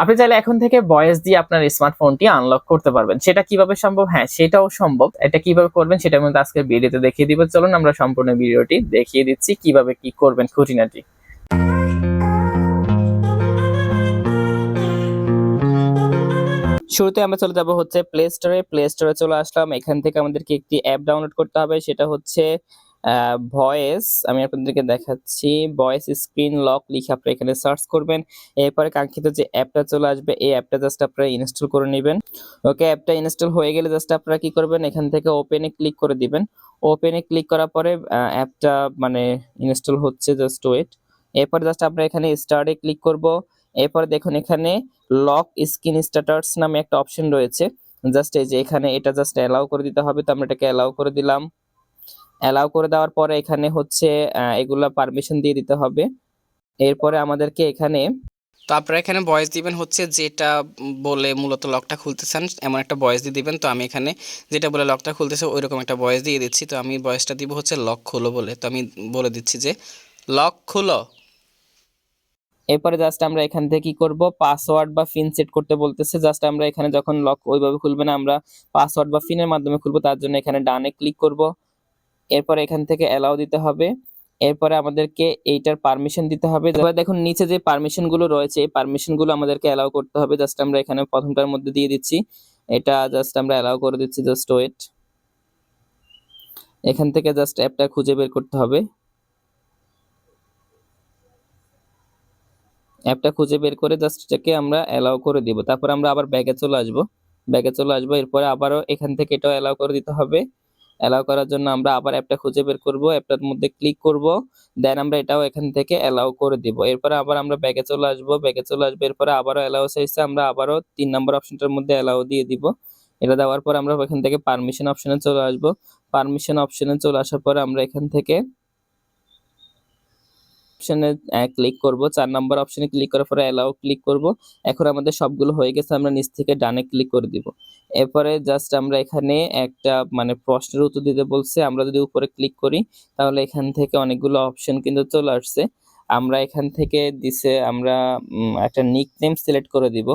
আপনি চাইলে এখন থেকে ভয়েস দিয়ে আপনার স্মার্টফোনটি আনলক করতে পারবেন। সেটা কীভাবে সম্ভব? হ্যাঁ সেটাও সম্ভব। এটা কীভাবে করবেন সেটা মধ্যে আজকের ভিডিওতে দেখিয়ে দিব। চলুন আমরা সম্পূর্ণ ভিডিওটি দেখিয়ে দিচ্ছি কীভাবে কি করবেন খুঁটিনাটি। শুরুতে আমরা চলে যাব হচ্ছে প্লে স্টোরে প্লে স্টোরে চলে আসলাম। এখান থেকে আমাদেরকে একটি অ্যাপ ডাউনলোড করতে হবে। সেটা হচ্ছে ভয়েস আমি আপনাদেরকে দেখাচ্ছি। ভয়েস স্ক্রিন লক লিখে আপনারা এখানে সার্চ করবেন। এরপরে কাঙ্ক্ষিত যে অ্যাপটা চলে আসবে, এই অ্যাপটা জাস্ট আপনারা ইনস্টল করে নেবেন। ওকে অ্যাপটা ইনস্টল হয়ে গেলে জাস্ট আপনারা কি করবেন, এখান থেকে ওপেনে ক্লিক করে দিবেন। ওপেনে ক্লিক করার পরে অ্যাপটা মানে ইনস্টল হচ্ছে জাস্ট ওয়েট এরপর জাস্ট আমরা এখানে স্টার্টে ক্লিক করব। এরপর দেখুন এখানে লক স্ক্রিন স্ট্যাটাস নামে একটা অপশন রয়েছে। জাস্ট এই যে এখানে এটা জাস্ট অ্যালাউ করে দিতে হবে, তো আমরা এটাকে অ্যালাউ করে দিলাম। অ্যালাউ করে দেওয়ার পরে এখানে হচ্ছে এগুলা পারমিশন দিয়ে দিতে হবে। এরপরে আমাদেরকে এখানে তো আপনারা এখানে ভয়েস দিবেন হচ্ছে যেটা বলে মূলত লকটা খুলতে চান এমন একটা ভয়েস দিয়ে দিবেন। তো আমি এখানে যেটা বলে লকটা খুলতেছে ওই রকম একটা ভয়েস দিয়ে দিচ্ছি। তো আমি ভয়েসটা দিব হচ্ছে লক খুলো বলে। তো আমি বলে দিচ্ছি যে লক খুলো। এরপরে জাস্ট আমরা এখান থেকে কি করব? পাসওয়ার্ড বা ফিন সেট করতে বলতেছে। জাস্ট আমরা এখানে যখন লক ওইভাবে খুলবে না আমরা পাসওয়ার্ড বা ফিনের মাধ্যমে খুলবো। তার জন্য এখানে ডানে ক্লিক করব। এরপর এখান থেকে অ্যালাউ দিতে হবে। এরপরে আমাদেরকে এইটার পারমিশন দিতে হবে। এবার দেখুন, নিচে যে পারমিশনগুলো রয়েছে, এই পারমিশনগুলো আমাদেরকে অ্যালাউ করতে হবে। জাস্ট আমরা এখানে প্রথমটার মধ্যে দিয়ে দিচ্ছি। এটা জাস্ট আমরা অ্যালাউ করে দিচ্ছি জাস্ট ওয়েট এখান থেকে জাস্ট অ্যাপটা খুঁজে বের করতে হবে। অ্যাপটা খুঁজে বের করে জাস্ট এটাকে আমরা অ্যালাউ করে দিব। তারপর আমরা আবার ব্যাগে চলে আসব। ব্যাগে চলে আসব, এরপরে আবারও এখান থেকে এটাও অ্যালাউ করে দিতে হবে। অ্যালাউ করার জন্য আমরা আবার অ্যাপটা খুঁজে বের করব। অ্যাপটার মধ্যে ক্লিক করব। দেন আমরা এটাও এখান থেকে অ্যালাউ করে দিব। এরপরে আবার আমরা ব্যাগে চলে আসব। ব্যাগে চলে আসব, এরপরে আবারও অ্যালাউ সাইজে আমরা আবারও তিন নম্বর অপশনটার মধ্যে অ্যালাউ দিয়ে দিব। এটা দেওয়ার পর আমরা এখান থেকে পারমিশন অপশনে চলে আসব। পারমিশন অপশনে চলে আসার পর আমরা এখান থেকে অপশনে ক্লিক করব। চার নম্বর অপশনে ক্লিক করার পরে অ্যালাউ ক্লিক করব। এখন আমাদের সবগুলো হয়ে গেছে, আমরা নিচ থেকে ডানে ক্লিক করে দিব। এরপরে জাস্ট আমরা এখানে একটা মানে প্রশ্নের উত্তর দিতে বলছে। আমরা যদি উপরে ক্লিক করি, তাহলে এখান থেকে অনেকগুলো অপশন কিন্তু চলে আসছে। আমরা এখান থেকে দিছে, আমরা একটা নিক নেম সিলেক্ট করে দিব।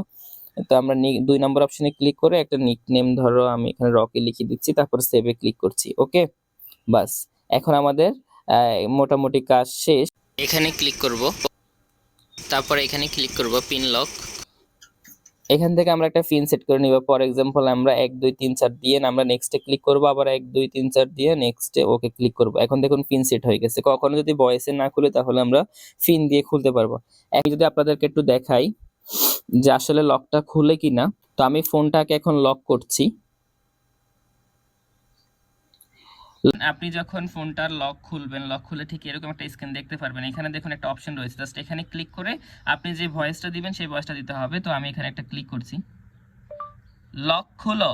তো আমরা দুই নম্বর অপশনে ক্লিক করে একটা নিক নেম ধরো, আমি এখানে রকে লিখে দিচ্ছি, তারপর সেভে ক্লিক করছি ওকে বাস, এখন আমাদের মোটামুটি কাজ শেষ। এখানে ক্লিক করব। তারপর এখানে ক্লিক করব পিন লক এখান থেকে আমরা একটা পিন সেট করে নিব। ফর এক্সাম্পল আমরা এক, দুই, তিন, চার দিয়ে আমরা নেক্সটে ক্লিক করব। আবার এক, দুই, তিন, চার দিয়ে নেক্সটে ওকে ক্লিক করব। এখন দেখুন পিন সেট হয়ে গেছে। কখনো যদি ভয়েসে না খুলে তাহলে আমরা পিন দিয়ে খুলতে পারব। এখন যদি আপনাদেরকে একটু দেখাই যে আসলে লকটা খুলে কিনা, তো আমি ফোনটাকে এখন লক করছি। আপনি যখন ফোনটার লক খুলবেন লক খুলে ঠিক এরকম একটা স্ক্রিন দেখতে পারবেন। এখানে দেখুন একটা অপশন রয়েছে। জাস্ট এখানে ক্লিক করে আপনি যে ভয়েসটা দিবেন, সেই ভয়েসটা দিতে হবে। তো আমি এখানে একটা ক্লিক করছি। লক খুলো।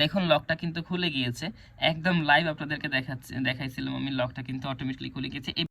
দেখুন লকটা কিন্তু খুলে গিয়েছে। একদম লাইভ আপনাদেরকে দেখাচ্ছে, দেখাইছিলাম আমি লকটা কিন্তু অটোমেটিকলি খুলে গিয়েছে।